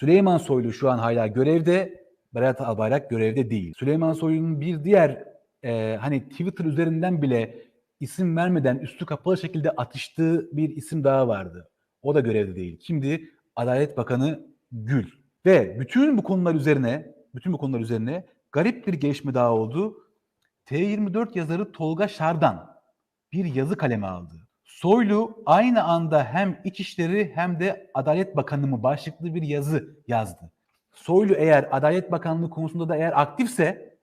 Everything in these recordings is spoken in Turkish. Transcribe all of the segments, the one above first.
Süleyman Soylu şu an hala görevde, Berat Albayrak görevde değil. Süleyman Soylu'nun bir diğer e, hani Twitter üzerinden bile isim vermeden üstü kapalı şekilde atıştığı bir isim daha vardı. O da görevde değil. Kimdi? Adalet Bakanı Gül. Ve bütün bu konular üzerine, bütün bu konular üzerine garip bir gelişme daha oldu. T24 yazarı Tolga Şardan bir yazı kaleme aldı. Soylu aynı anda hem İçişleri hem de Adalet Bakanı mı başlıklı bir yazı yazdı. Soylu eğer Adalet Bakanlığı konusunda da eğer aktifse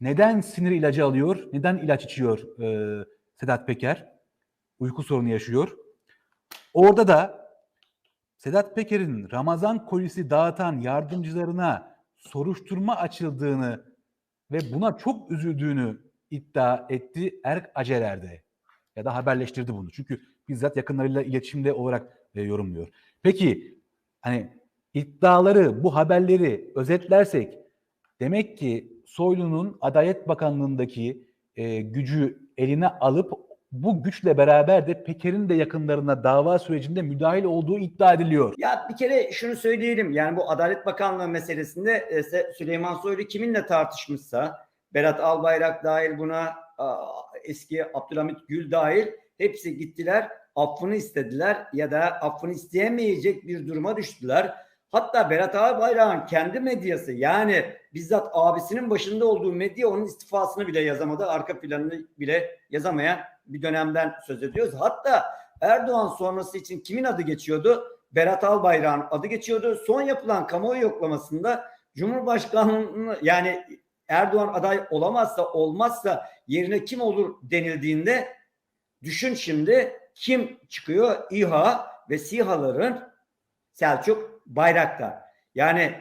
neden sinir ilacı alıyor, neden ilaç içiyor e, Sedat Peker? Uyku sorunu yaşıyor. Orada da Sedat Peker'in Ramazan kolisi dağıtan yardımcılarına soruşturma açıldığını ve buna çok üzüldüğünü iddia etti Erk Acerer'de. Ya da haberleştirdi bunu. Çünkü bizzat yakınlarıyla iletişimde olarak e, yorumluyor. Peki hani iddiaları, bu haberleri özetlersek demek ki Soylu'nun Adalet Bakanlığı'ndaki e, gücü eline alıp bu güçle beraber de Peker'in de yakınlarına dava sürecinde müdahil olduğu iddia ediliyor. Ya bir kere şunu söyleyelim. Yani bu Adalet Bakanlığı meselesinde e, Süleyman Soylu kiminle tartışmışsa Berat Albayrak dahil buna eski Abdülhamit Gül dahil hepsi gittiler affını istediler ya da affını isteyemeyecek bir duruma düştüler. Hatta Berat Albayrak'ın kendi medyası yani bizzat abisinin başında olduğu medya onun istifasını bile yazamadı. Arka planını bile yazamayan bir dönemden söz ediyoruz. Hatta Erdoğan sonrası için kimin adı geçiyordu? Berat Albayrak'ın adı geçiyordu. Son yapılan kamuoyu yoklamasında Cumhurbaşkanlığı yani Erdoğan aday olamazsa olmazsa yerine kim olur denildiğinde düşün şimdi kim çıkıyor? İHA ve SİHA'ların Selçuk Bayraktar. Yani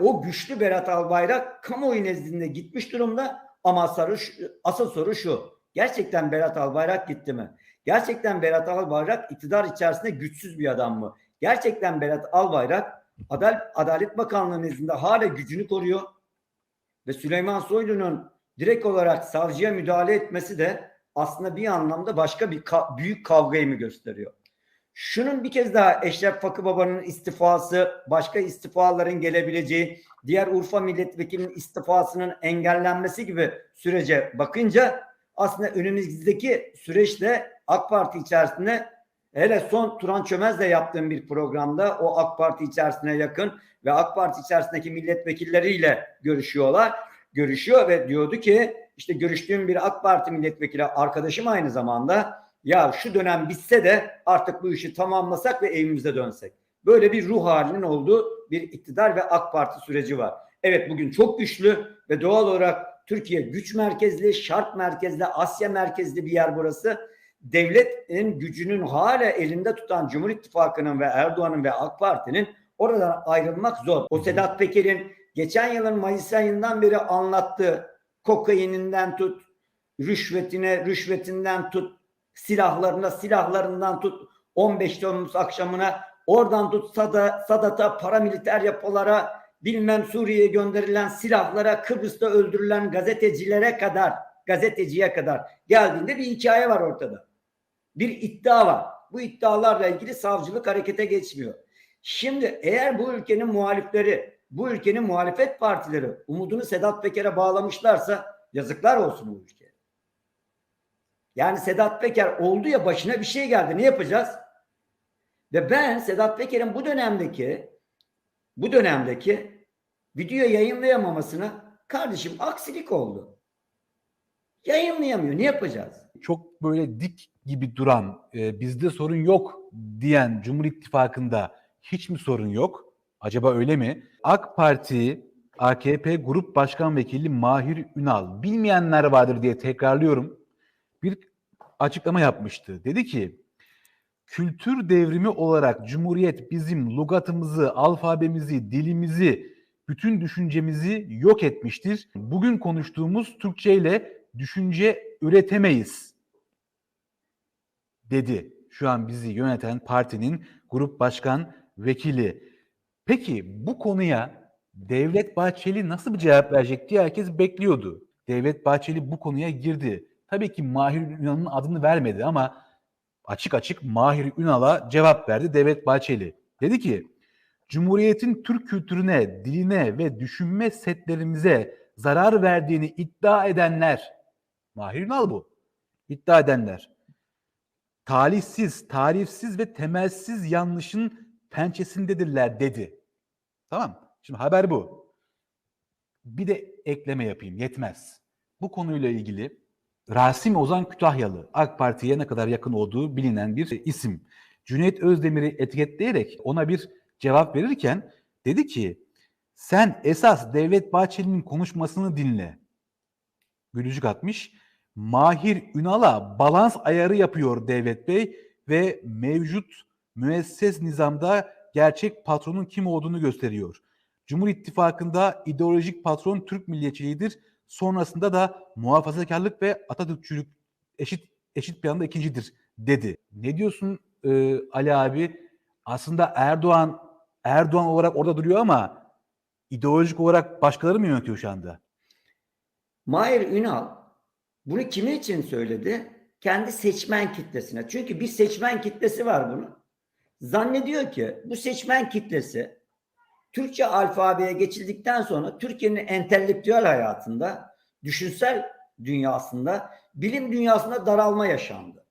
o güçlü Berat Albayrak kamuoyu nezdinde gitmiş durumda ama soru, asıl soru şu. Gerçekten Berat Albayrak gitti mi? Gerçekten Berat Albayrak iktidar içerisinde güçsüz bir adam mı? Gerçekten Berat Albayrak Adalet Bakanlığı nezdinde hala gücünü koruyor ve Süleyman Soylu'nun direkt olarak savcıya müdahale etmesi de aslında bir anlamda başka bir ka- büyük kavgayı mı gösteriyor? Şunun bir kez daha Eşref Fakı Baba'nın istifası, başka istifaların gelebileceği, diğer Urfa milletvekilinin istifasının engellenmesi gibi sürece bakınca aslında önümüzdeki süreçte AK Parti içerisinde hele son Turan Çömez'le yaptığım bir programda o AK Parti içerisine yakın ve AK Parti içerisindeki milletvekilleriyle görüşüyorlar. Görüşüyor ve diyordu ki işte görüştüğüm bir AK Parti milletvekili arkadaşım aynı zamanda ya şu dönem bitse de artık bu işi tamamlasak ve evimize dönsek. Böyle bir ruh halinin olduğu bir iktidar ve AK Parti süreci var. Evet bugün çok güçlü ve doğal olarak Türkiye güç merkezli, şart merkezli, Asya merkezli bir yer burası. Devletin gücünün hala elinde tutan Cumhur İttifakı'nın ve Erdoğan'ın ve AK Parti'nin oradan ayrılmak zor. O Sedat Peker'in geçen yılın Mayıs ayından beri anlattığı kokaininden tut, rüşvetine, rüşvetinden tut, silahlarına, silahlarından tut 15 Temmuz akşamına oradan tut Sada, Sadat'a, paramiliter yapılara, bilmem Suriye'ye gönderilen silahlara, Kıbrıs'ta öldürülen gazetecilere kadar, gazeteciye kadar geldiğinde bir hikaye var ortada. Bir iddia var. Bu iddialarla ilgili savcılık harekete geçmiyor. Şimdi eğer bu ülkenin muhalifleri, bu ülkenin muhalefet partileri umudunu Sedat Peker'e bağlamışlarsa yazıklar olsun bu ülkeye. Yani Sedat Peker oldu ya başına bir şey geldi. Ne yapacağız? Ve ben Sedat Peker'in bu dönemdeki bu dönemdeki video yayınlayamamasına kardeşim aksilik oldu. Yayınlayamıyor. Ne yapacağız? Çok böyle dik gibi duran, e, bizde sorun yok diyen Cumhur İttifakı'nda hiç mi sorun yok? Acaba öyle mi? AK Parti AKP Grup Başkan Vekili Mahir Ünal, bilmeyenler vardır diye tekrarlıyorum, bir açıklama yapmıştı. Dedi ki, kültür devrimi olarak Cumhuriyet bizim lugatımızı, alfabemizi, dilimizi, bütün düşüncemizi yok etmiştir. Bugün konuştuğumuz Türkçe ile düşünce üretemeyiz dedi. Şu an bizi yöneten partinin grup başkan vekili. Peki bu konuya Devlet Bahçeli nasıl bir cevap verecek diye herkes bekliyordu. Devlet Bahçeli bu konuya girdi. Tabii ki Mahir Ünal'ın adını vermedi ama açık açık Mahir Ünal'a cevap verdi Devlet Bahçeli. Dedi ki Cumhuriyetin Türk kültürüne, diline ve düşünme setlerimize zarar verdiğini iddia edenler, Mahir Ünal bu, iddia edenler, talihsiz, tarifsiz ve temelsiz yanlışın pençesindedirler dedi. Tamam. Şimdi haber bu. Bir de ekleme yapayım. Yetmez. Bu konuyla ilgili Rasim Ozan Kütahyalı AK Parti'ye ne kadar yakın olduğu bilinen bir isim. Cüneyt Özdemir'i etiketleyerek ona bir cevap verirken dedi ki sen esas Devlet Bahçeli'nin konuşmasını dinle. Gülücük atmış. Mahir Ünal'a balans ayarı yapıyor Devlet Bey ve mevcut müesses nizamda gerçek patronun kim olduğunu gösteriyor. Cumhur İttifakı'nda ideolojik patron Türk milliyetçiliğidir. Sonrasında da muhafazakarlık ve Atatürkçülük eşit eşit bir anda ikincidir dedi. Ne diyorsun e, Ali abi? Aslında Erdoğan Erdoğan olarak orada duruyor ama ideolojik olarak başkaları mı yönetiyor şu anda? Mahir Ünal bunu kimin için söyledi? Kendi seçmen kitlesine. Çünkü bir seçmen kitlesi var bunun. Zannediyor ki bu seçmen kitlesi Türkçe alfabeye geçildikten sonra Türkiye'nin entelektüel hayatında, düşünsel dünyasında, bilim dünyasında daralma yaşandı.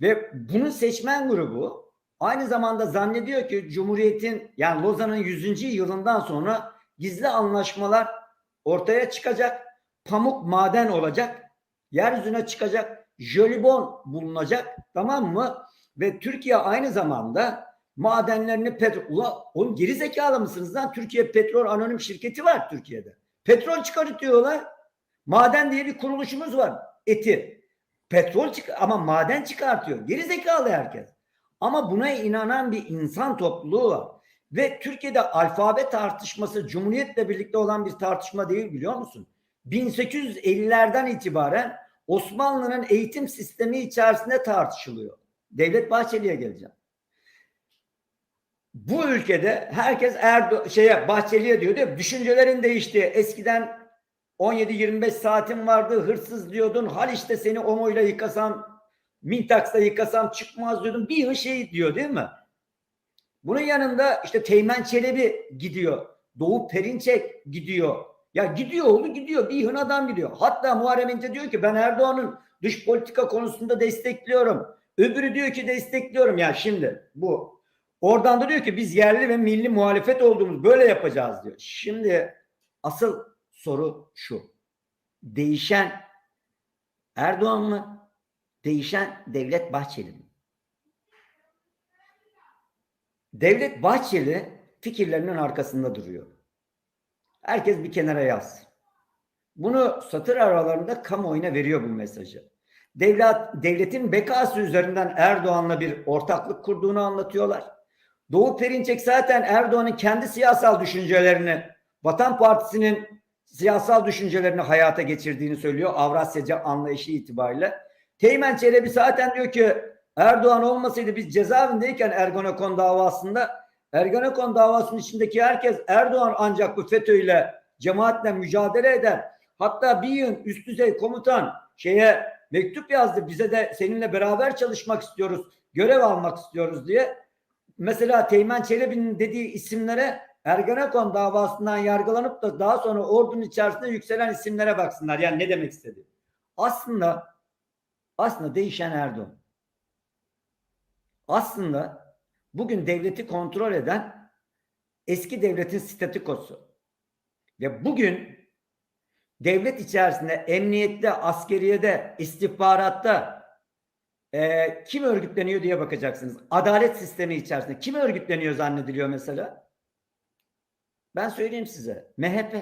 Ve bunun seçmen grubu aynı zamanda zannediyor ki Cumhuriyet'in yani Lozan'ın 100. yılından sonra gizli anlaşmalar ortaya çıkacak, pamuk maden olacak, yeryüzüne çıkacak, jölibon bulunacak tamam mı? Ve Türkiye aynı zamanda madenlerini petrol... Ulan oğlum geri zekalı mısınız lan? Türkiye Petrol Anonim Şirketi var Türkiye'de. Petrol çıkartıyorlar. Maden diye bir kuruluşumuz var. Eti. Petrol çık ama maden çıkartıyor. Geri zekalı herkes. Ama buna inanan bir insan topluluğu var. Ve Türkiye'de alfabe tartışması Cumhuriyet'le birlikte olan bir tartışma değil biliyor musun? 1850'lerden itibaren Osmanlı'nın eğitim sistemi içerisinde tartışılıyor. Devlet Bahçeli'ye geleceğim. Bu ülkede herkes Erdo şeye Bahçeli'ye diyor mi? Düşüncelerin değişti. Eskiden 17-25 saatin vardı. Hırsız diyordun. Haliç'te seni omoyla yıkasam, Mintaks'ta yıkasam çıkmaz diyordun. Bir şey diyor değil mi? Bunun yanında işte Teğmen Çelebi gidiyor. Doğu Perinçek gidiyor. Ya gidiyor oğlu gidiyor. Bir yığın adam gidiyor. Hatta Muharrem İnce diyor ki ben Erdoğan'ın dış politika konusunda destekliyorum. Öbürü diyor ki destekliyorum. Ya şimdi bu. Oradan da diyor ki biz yerli ve milli muhalefet olduğumuz böyle yapacağız diyor. Şimdi asıl soru şu. Değişen Erdoğan mı? Değişen Devlet Bahçeli mi? Devlet Bahçeli fikirlerinin arkasında duruyor. Herkes bir kenara yaz. Bunu satır aralarında kamuoyuna veriyor bu mesajı. Devlet, devletin bekası üzerinden Erdoğan'la bir ortaklık kurduğunu anlatıyorlar. Doğu Perinçek zaten Erdoğan'ın kendi siyasal düşüncelerini, Vatan Partisi'nin siyasal düşüncelerini hayata geçirdiğini söylüyor Avrasyacı anlayışı itibariyle. Teğmen Çelebi zaten diyor ki Erdoğan olmasaydı biz cezaevindeyken Ergonokon davasında Ergenekon davasının içindeki herkes Erdoğan ancak bu FETÖ'yle cemaatle mücadele eder. Hatta bir yıl üst düzey komutan şeye mektup yazdı. Bize de seninle beraber çalışmak istiyoruz. Görev almak istiyoruz diye. Mesela Teğmen Çelebi'nin dediği isimlere Ergenekon davasından yargılanıp da daha sonra ordunun içerisinde yükselen isimlere baksınlar. Yani ne demek istedi? Aslında aslında değişen Erdoğan. Aslında bugün devleti kontrol eden eski devletin statikosu. Ve bugün devlet içerisinde emniyette, askeriyede, istihbaratta e, kim örgütleniyor diye bakacaksınız. Adalet sistemi içerisinde kim örgütleniyor zannediliyor mesela? Ben söyleyeyim size. MHP.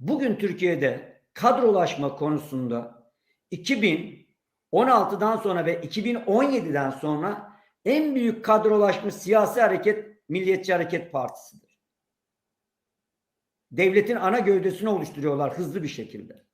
Bugün Türkiye'de kadrolaşma konusunda 2016'dan sonra ve 2017'den sonra en büyük kadrolaşmış siyasi hareket Milliyetçi Hareket Partisi'dir. Devletin ana gövdesini oluşturuyorlar hızlı bir şekilde.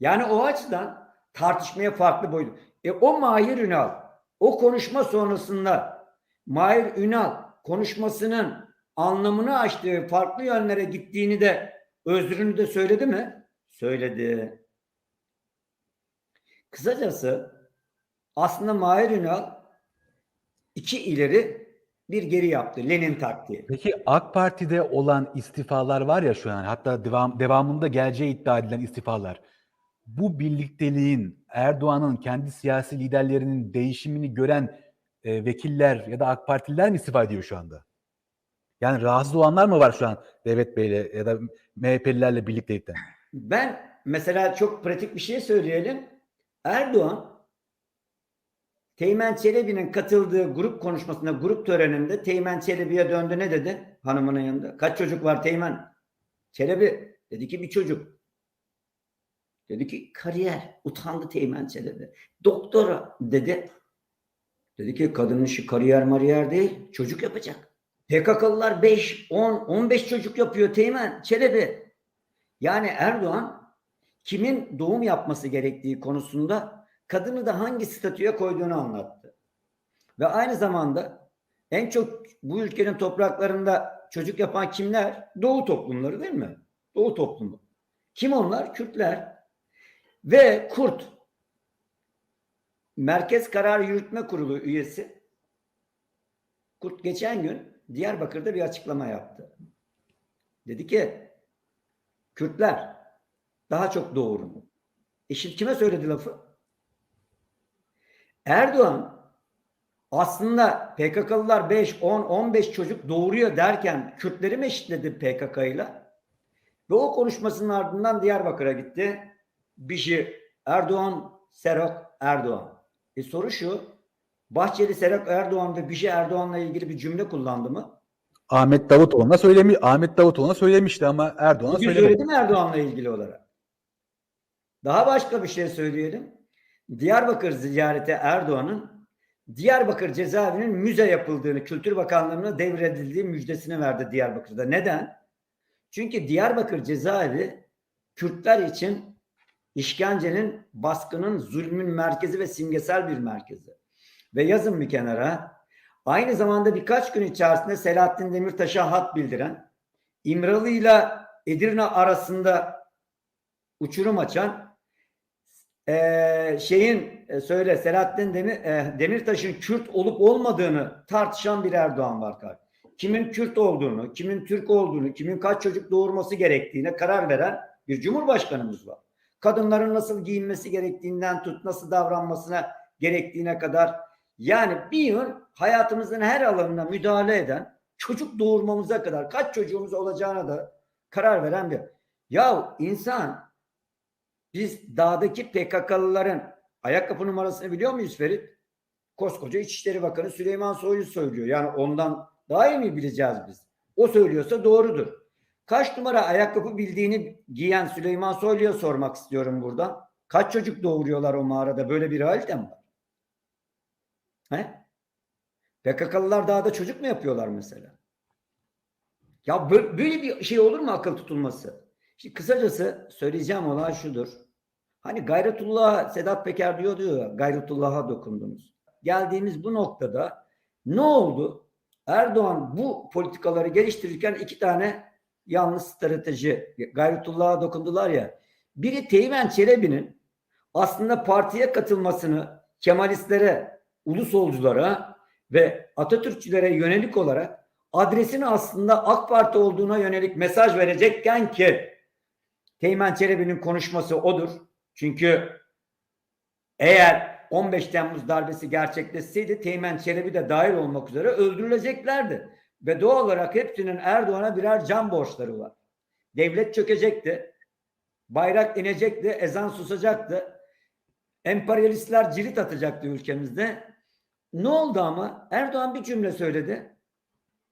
Yani o açıdan tartışmaya farklı boyut. E o Mahir Ünal o konuşma sonrasında Mahir Ünal konuşmasının anlamını açtığı farklı yönlere gittiğini de özrünü de söyledi mi? Söyledi. Kısacası aslında Mahir Ünal iki ileri bir geri yaptı. Lenin taktiği. Peki AK Parti'de olan istifalar var ya şu an hatta devam, devamında geleceği iddia edilen istifalar. Bu birlikteliğin Erdoğan'ın kendi siyasi liderlerinin değişimini gören e, vekiller ya da AK Partililer mi istifa ediyor şu anda? Yani rahatsız olanlar mı var şu an Devlet Bey'le ya da MHP'lilerle birliktelikten? Ben mesela çok pratik bir şey söyleyelim. Erdoğan Teğmen Çelebi'nin katıldığı grup konuşmasında, grup töreninde Teğmen Çelebi'ye döndü ne dedi hanımının yanında? Kaç çocuk var Teğmen? Çelebi dedi ki bir çocuk. Dedi ki kariyer. Utandı Teğmen Çelebi. Doktora dedi. Dedi ki kadının işi kariyer mariyer değil. Çocuk yapacak. PKK'lılar 5, 10, 15 çocuk yapıyor Teğmen Çelebi. Yani Erdoğan kimin doğum yapması gerektiği konusunda kadını da hangi statüye koyduğunu anlattı. Ve aynı zamanda en çok bu ülkenin topraklarında çocuk yapan kimler? Doğu toplumları değil mi? Doğu toplumu. Kim onlar? Kürtler. Ve Kurt Merkez Karar Yürütme Kurulu üyesi Kurt geçen gün Diyarbakır'da bir açıklama yaptı. Dedi ki Kürtler daha çok doğurun. E şimdi kime söyledi lafı? Erdoğan aslında PKK'lılar 5, 10, 15 çocuk doğuruyor derken Kürtleri mi eşitledi PKK ile? Ve o konuşmasının ardından Diyarbakır'a gitti. Bişi Erdoğan, Serok Erdoğan. E soru şu. Bahçeli Serok Erdoğan ve Bişi Erdoğan'la ilgili bir cümle kullandı mı? Ahmet Davutoğlu'na söylemi Ahmet Davutoğlu'na söylemişti ama Erdoğan'a söylemedi. söyledi mi Erdoğan'la ilgili olarak? Daha başka bir şey söyleyelim. Diyarbakır ziyareti Erdoğan'ın Diyarbakır cezaevinin müze yapıldığını, Kültür Bakanlığı'na devredildiği müjdesini verdi Diyarbakır'da. Neden? Çünkü Diyarbakır cezaevi Kürtler için işkencenin, baskının, zulmün merkezi ve simgesel bir merkezi. Ve yazın bir kenara aynı zamanda birkaç gün içerisinde Selahattin Demirtaş'a hat bildiren İmralı ile Edirne arasında uçurum açan eee, şeyin e, söyle Selahattin Demir, e, Demirtaş'ın Kürt olup olmadığını tartışan bir Erdoğan var. kardeşim. Kimin Kürt olduğunu, kimin Türk olduğunu, kimin kaç çocuk doğurması gerektiğine karar veren bir cumhurbaşkanımız var. Kadınların nasıl giyinmesi gerektiğinden tut, nasıl davranmasına gerektiğine kadar yani bir yıl hayatımızın her alanına müdahale eden çocuk doğurmamıza kadar kaç çocuğumuz olacağına da karar veren bir. Ya insan biz dağdaki PKK'lıların ayakkabı numarasını biliyor muyuz Ferit? Koskoca İçişleri Bakanı Süleyman Soylu söylüyor. Yani ondan daha iyi mi bileceğiz biz? O söylüyorsa doğrudur. Kaç numara ayakkabı bildiğini giyen Süleyman Soylu'ya sormak istiyorum buradan. Kaç çocuk doğuruyorlar o mağarada? Böyle bir halde mi var? He? PKK'lılar dağda çocuk mu yapıyorlar mesela? Ya bö- böyle bir şey olur mu akıl tutulması? Şimdi kısacası söyleyeceğim olay şudur. Hani gayretullah Sedat Peker diyor diyor gayretullah'a dokundunuz. Geldiğimiz bu noktada ne oldu? Erdoğan bu politikaları geliştirirken iki tane yanlış strateji gayretullah'a dokundular ya. Biri Teğmen Çelebi'nin aslında partiye katılmasını Kemalistlere, ulusolculara ve Atatürkçülere yönelik olarak adresini aslında AK Parti olduğuna yönelik mesaj verecekken ki Teğmen Çelebi'nin konuşması odur. Çünkü eğer 15 Temmuz darbesi gerçekleşseydi Teğmen Çelebi de dahil olmak üzere öldürüleceklerdi. Ve doğal olarak hepsinin Erdoğan'a birer can borçları var. Devlet çökecekti. Bayrak inecekti. Ezan susacaktı. Emperyalistler cirit atacaktı ülkemizde. Ne oldu ama? Erdoğan bir cümle söyledi.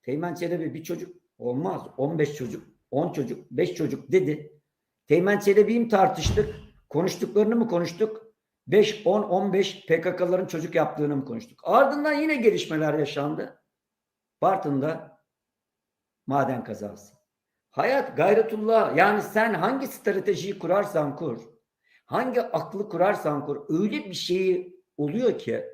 Teğmen Çelebi bir çocuk olmaz. 15 çocuk, 10 çocuk, 5 çocuk dedi. Teğmen Çelebi'yi tartıştık? Konuştuklarını mı konuştuk? 5, 10, 15 PKK'ların çocuk yaptığını mı konuştuk? Ardından yine gelişmeler yaşandı. Bartın'da maden kazası. Hayat gayretullah yani sen hangi stratejiyi kurarsan kur, hangi aklı kurarsan kur öyle bir şeyi oluyor ki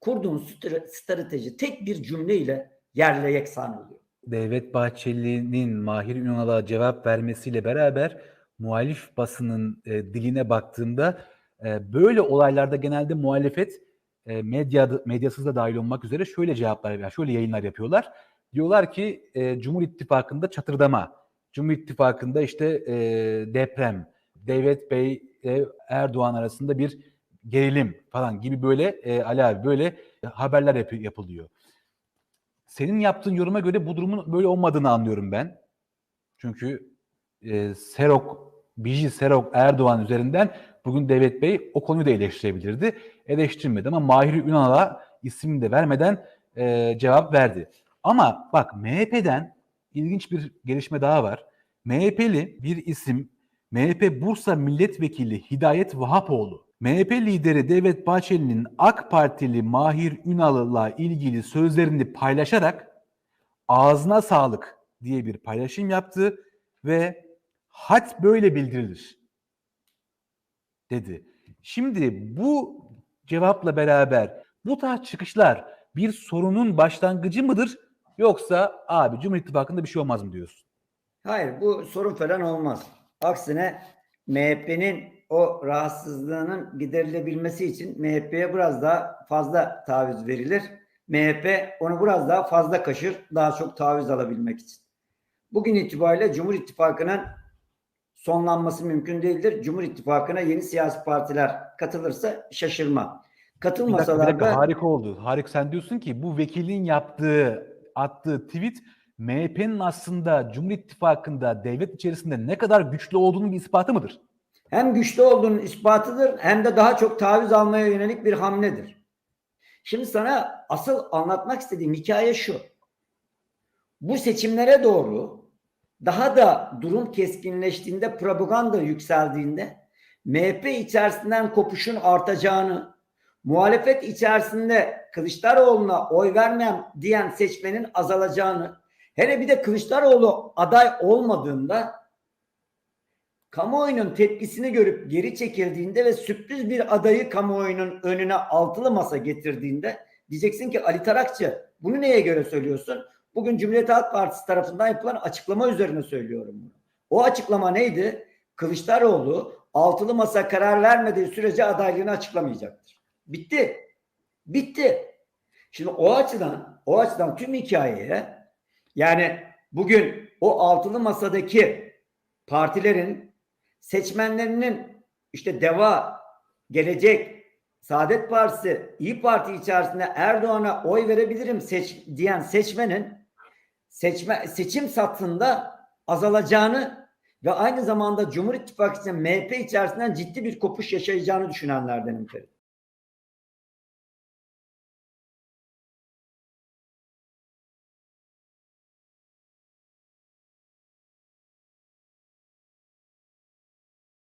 kurduğun stra- strateji tek bir cümleyle yerle yeksan oluyor. Devlet Bahçeli'nin Mahir Ünal'a cevap vermesiyle beraber muhalif basının e, diline baktığımda e, böyle olaylarda genelde muhalefet e, medya medyasız da dahil olmak üzere şöyle cevaplar veya şöyle yayınlar yapıyorlar. Diyorlar ki e, Cumhur İttifakı'nda çatırdama, Cumhur İttifakı'nda işte e, deprem, Devlet Bey ile Erdoğan arasında bir gerilim falan gibi böyle e, Ali abi böyle haberler yap- yapılıyor. Senin yaptığın yoruma göre bu durumun böyle olmadığını anlıyorum ben. Çünkü e, Serok, Biji Serok Erdoğan üzerinden bugün Devlet Bey o konuyu da eleştirebilirdi. Eleştirmedi ama Mahir Ünal'a ismini de vermeden e, cevap verdi. Ama bak MHP'den ilginç bir gelişme daha var. MHP'li bir isim MHP Bursa Milletvekili Hidayet Vahapoğlu. MHP lideri Devlet Bahçeli'nin AK Partili Mahir Ünal'la ilgili sözlerini paylaşarak ağzına sağlık diye bir paylaşım yaptı ve hat böyle bildirilir dedi. Şimdi bu cevapla beraber bu tarz çıkışlar bir sorunun başlangıcı mıdır yoksa abi Cumhur İttifakı'nda bir şey olmaz mı diyorsun? Hayır bu sorun falan olmaz. Aksine MHP'nin o rahatsızlığının giderilebilmesi için MHP'ye biraz daha fazla taviz verilir. MHP onu biraz daha fazla kaşır, daha çok taviz alabilmek için. Bugün itibariyle Cumhur İttifakı'nın sonlanması mümkün değildir. Cumhur İttifakı'na yeni siyasi partiler katılırsa şaşırma. Bir dakika, bir Katılmasalar dakika da harika oldu. Harika sen diyorsun ki bu vekilin yaptığı attığı tweet MHP'nin aslında Cumhur İttifakı'nda devlet içerisinde ne kadar güçlü olduğunun bir ispatı mıdır? hem güçlü olduğunun ispatıdır hem de daha çok taviz almaya yönelik bir hamledir. Şimdi sana asıl anlatmak istediğim hikaye şu. Bu seçimlere doğru daha da durum keskinleştiğinde, propaganda yükseldiğinde MHP içerisinden kopuşun artacağını, muhalefet içerisinde Kılıçdaroğlu'na oy vermem diyen seçmenin azalacağını, hele bir de Kılıçdaroğlu aday olmadığında kamuoyunun tepkisini görüp geri çekildiğinde ve sürpriz bir adayı kamuoyunun önüne altılı masa getirdiğinde diyeceksin ki Ali Tarakçı bunu neye göre söylüyorsun? Bugün Cumhuriyet Halk Partisi tarafından yapılan açıklama üzerine söylüyorum bunu. O açıklama neydi? Kılıçdaroğlu altılı masa karar vermediği sürece adaylığını açıklamayacaktır. Bitti. Bitti. Şimdi o açıdan o açıdan tüm hikayeye yani bugün o altılı masadaki partilerin seçmenlerinin işte DEVA, Gelecek, Saadet Partisi, İyi Parti içerisinde Erdoğan'a oy verebilirim seç, diyen seçmenin seçme, seçim satında azalacağını ve aynı zamanda Cumhur İttifakı MHP içerisinden ciddi bir kopuş yaşayacağını düşünenlerdenim Ferit.